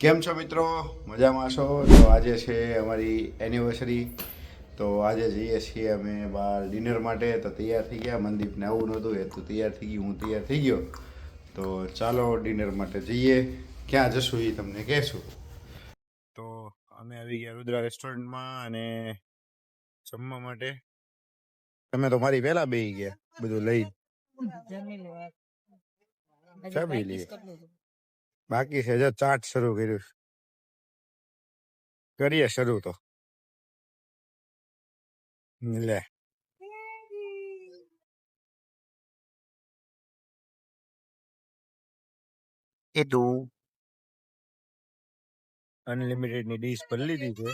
કેમ છો મિત્રો? મજામાં છો? તો આજે છે અમારી એનિવર્સરી તો આજે જઈએ છીએ અમે બહાર ડિનર માટે. તો તૈયાર થઈ ગયા. મનદીપને આવું નહોતું. એ તો તૈયાર થઈ ગયું. હું તૈયાર થઈ ગયો. તો ચાલો ડિનર માટે જઈએ. ક્યાં જશું એ તમને કહેશું. તો અમે આવી ગયા રુદ્રા રેસ્ટોરન્ટમાં અને જમવા માટે. તમે તો મારી પહેલા બેસી ગયા. બધું લઈ જમી લઈએ. બાકી છે જો ચાટ શરૂ કર્યું છે. કરીએ શરૂ તો. લે. એ તું અનલિમિટેડની ડીશ પર લીધી છે.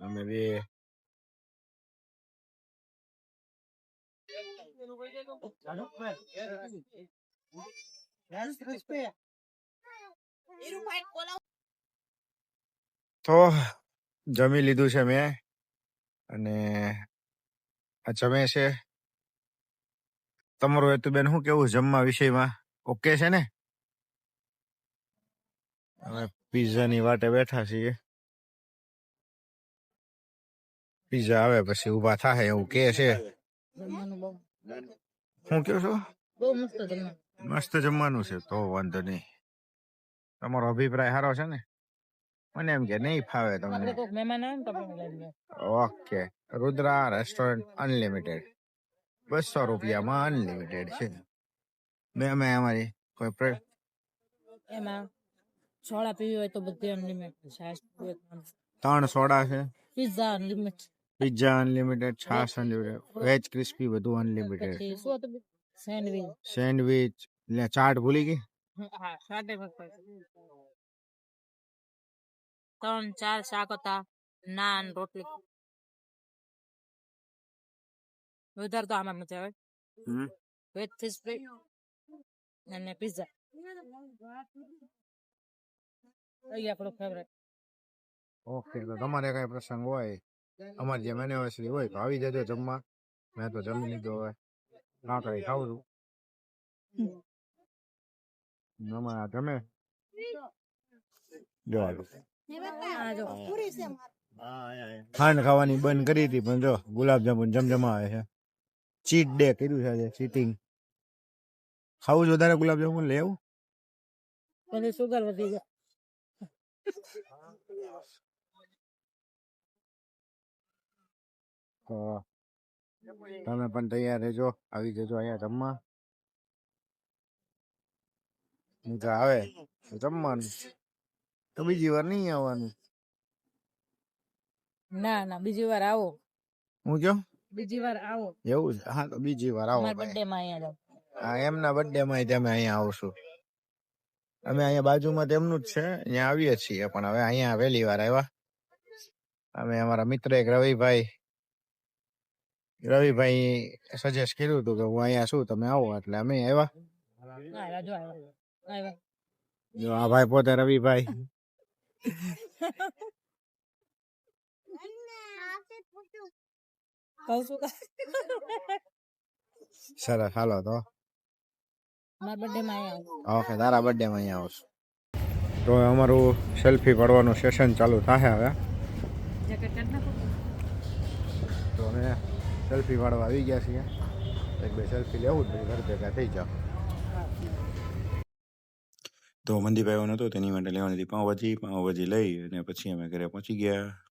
અમે બે. તો જમી લીધું છે મેં અને આ જમે છે. તમારું હેતુબેન શું કેવું જમવા વિષયમાં? ઓકે છે ને? અમે પીઝાની વાટે બેઠા છીએ. પીઝા આવે પછી ઊભા થાય એવું કે છે. શું કયો છો? બહુ મસ્ત જમવાનું. મસ્ત જમવાનું છે તો વાંધો નહીં. તમારો અભિપ્રાય સારો છે ને? મને એમ કે નહીં ફાવે આપણે તમને. કોઈક મહેમાન આવે ને તો આપણે લઈ લઈએ. ઓકે. Rudra restaurant unlimited. બસો રૂપિયામાં અનલિમિટેડ છે. મેં અમે અમારી કોઈ પ્રે- એમાં સોડા પીવી હોય તો બધી અનલિમિટેડ છાશ પીવી હોય તો ત્રણ સોડા છે. Pizza unlimited. પિઝા અનલિમિટેડ છાશ અનલિમિટેડ વેજ ક્રિસ્પી બધું અનલિમિટેડ. પછી શું હતું? બીજું? સેન્ડવીચ. સેન્ડવિચ. લે ચાટ ભૂલી ગઈ? હા સાડે ત્રણ ચાર શાક હતા. નાન રોટલી. વધારે તો આમાં મજા આવે. વેજ ફિશ ફ્રાય અને પિઝા એ આપણો ફેવરેટ ઓકે તો તમારે કઈ પ્રસંગ હોય અમારી જેમ એનિવર્સરી હોય તો આવી જજો જમવા. મેં તો જમી લીધું હવે કાંકરી ખાવું છું અમારે હાલો. ખાંડ ખાવાની બંધ કરી હતી પણ જો ગુલાબજાંબુ જમજમા આવે છે. ચીટ ડે કર્યું છે આજે ચીટિંગ ખાવું જ વધારે ગુલાબજામુન લેવું? પછી સુગર વધી જાય તો તમે પણ તૈયાર રહેજો. આવી જજો અહીંયા જમવા. મજા આવે જમવાનું. તો બીજી વાર નહીં આવવાનું. ના ના બીજી વાર આવો. હું કયો? બીજી વાર આવો. એવું છે? હા તો બીજી વાર આવો બર્થડે માં અહીંયા જાવ હા એમના બર્થડે માં તમે અહીંયા આવશું. અમે અહીંયા બાજુમાં તેમનું જ છે. અહીંયા આવીએ છીએ પણ હવે અહીંયા વહેલી વાર આવ્યા. અમે અમારા મિત્ર એક રવિભાઈ રવિભાઈ સજેસ્ટ કર્યું હતું કે હું અહીંયા છું તમે આવો એટલે અમે આવ્યા. જો આ ભાઈ પોતે રવિભાઈ. સરસ હાલો તો. ઓકે તારા બર્થડે માં અહીંયા આવશું. તો અમારું સેલ્ફી પડવાનું સેશન ચાલુ થશે હવે. તો અમે સેલ્ફી પાડવા આવી ગયા છીએ. એક બે સેલ્ફી લેવું જ ઘર ભેગા થઈ જાઓ. તો મંદીભાઈ નહોતો, તેની માટે લેવાની હતી પાઉંભાજી. પાઉંભાજી લઈ અને પછી અમે ઘરે પહોંચી ગયા.